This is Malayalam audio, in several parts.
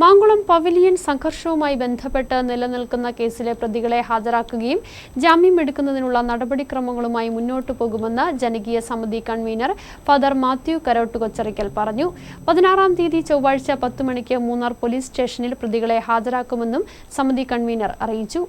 മാങ്കുളം പവിലിയൻ സംഘർഷവുമായി ബന്ധപ്പെട്ട് നിലനിൽക്കുന്ന കേസിലെ പ്രതികളെ ഹാജരാക്കുകയും ജാമ്യം എടുക്കുന്നതിനുള്ള നടപടിക്രമങ്ങളുമായി മുന്നോട്ടു പോകുമെന്ന് ജനകീയ സമിതി കൺവീനർ ഫാദർ മാത്യു കരോട്ടുകൊച്ചറിക്കൽ പറഞ്ഞു. പതിനാറാം തീയതി ചൊവ്വാഴ്ച പത്ത് മണിക്ക് മൂന്നാർ പോലീസ് സ്റ്റേഷനിൽ പ്രതികളെ ഹാജരാക്കുമെന്നും സമിതി കൺവീനർ അറിയിച്ചു.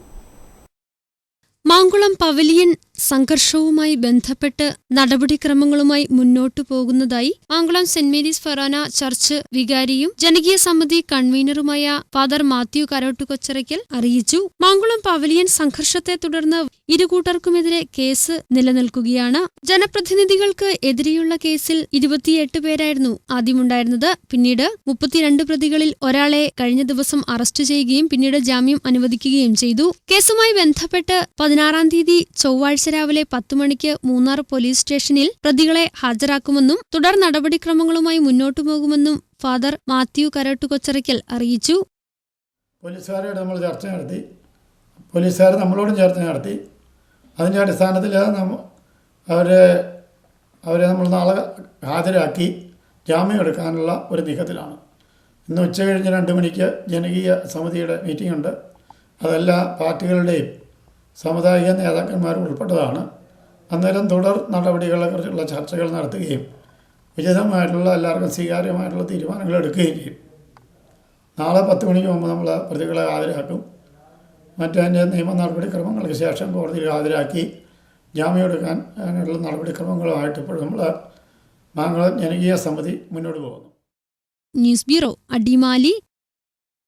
മാങ്കുളം പവലിയൻ സംഘർഷവുമായി ബന്ധപ്പെട്ട് നടപടിക്രമങ്ങളുമായി മുന്നോട്ടു പോകുന്നതായി Mankulam Saint Mary's forane church വികാരിയും ജനകീയ സമിതി കൺവീനറുമായ ഫാദർ മാത്യു കരോട്ടുകൊച്ചറയ്ക്കൽ അറിയിച്ചു. മാങ്കുളം പവലിയൻ സംഘർഷത്തെ തുടർന്ന് ഇരുകൂട്ടർക്കുമെതിരെ കേസ് നിലനിൽക്കുകയാണ്. ജനപ്രതിനിധികൾക്ക് എതിരെയുള്ള കേസിൽ ഇരുപത്തിയെട്ട് പേരായിരുന്നു ആദ്യമുണ്ടായിരുന്നത്. പിന്നീട് മുപ്പത്തിരണ്ട് പ്രതികളിൽ ഒരാളെ കഴിഞ്ഞ ദിവസം അറസ്റ്റ് ചെയ്യുകയും പിന്നീട് ജാമ്യം അനുവദിക്കുകയും ചെയ്തു. കേസുമായി ബന്ധപ്പെട്ട് പതിനാറാം തീയതി ചൊവ്വാഴ്ച രാവിലെ പത്ത് മണിക്ക് മൂന്നാർ പോലീസ് സ്റ്റേഷനിൽ പ്രതികളെ ഹാജരാക്കുമെന്നും തുടർ നടപടിക്രമങ്ങളുമായി മുന്നോട്ടു പോകുമെന്നും ഫാദർ മാത്യു കരട്ടു കൊച്ചറയ്ക്കൽ അറിയിച്ചു. പോലീസുകാരോട് നമ്മൾ ചർച്ച നടത്തി. പോലീസുകാർ നമ്മളോടും ചർച്ച നടത്തി. അതിന്റെ അടിസ്ഥാനത്തിൽ അവരെ അവരെ നമ്മൾ നാളെ ഹാജരാക്കി ജാമ്യം എടുക്കാനുള്ള ഒരു നീക്കത്തിലാണ്. ഇന്ന് ഉച്ച കഴിഞ്ഞ് രണ്ട് മണിക്ക് ജനകീയ സമിതിയുടെ മീറ്റിംഗ് ഉണ്ട്. അതെല്ലാ പാർട്ടികളുടെയും സാമുദായിക നേതാക്കന്മാർ ഉൾപ്പെട്ടതാണ്. അന്നേരം തുടർ നടപടികളെക്കുറിച്ചുള്ള ചർച്ചകൾ നടത്തുകയും ഉചിതമായിട്ടുള്ള എല്ലാവർക്കും സ്വീകാര്യമായിട്ടുള്ള തീരുമാനങ്ങൾ എടുക്കുകയും ചെയ്യും. നാളെ പത്ത് മണിക്ക് മുമ്പ് നമ്മൾ പ്രതികളെ ഹാജരാക്കും. മറ്റതിന്റെ നിയമ നടപടിക്രമങ്ങൾക്ക് ശേഷം കോടതിയിൽ ഹാജരാക്കി ജാമ്യം എടുക്കാൻ അതിനുള്ള നടപടിക്രമങ്ങളുമായിട്ട് ഇപ്പോൾ നമ്മൾ മാങ്കുളം ജനകീയ സമിതി മുന്നോട്ട് പോകുന്നു. News bureau Adimali.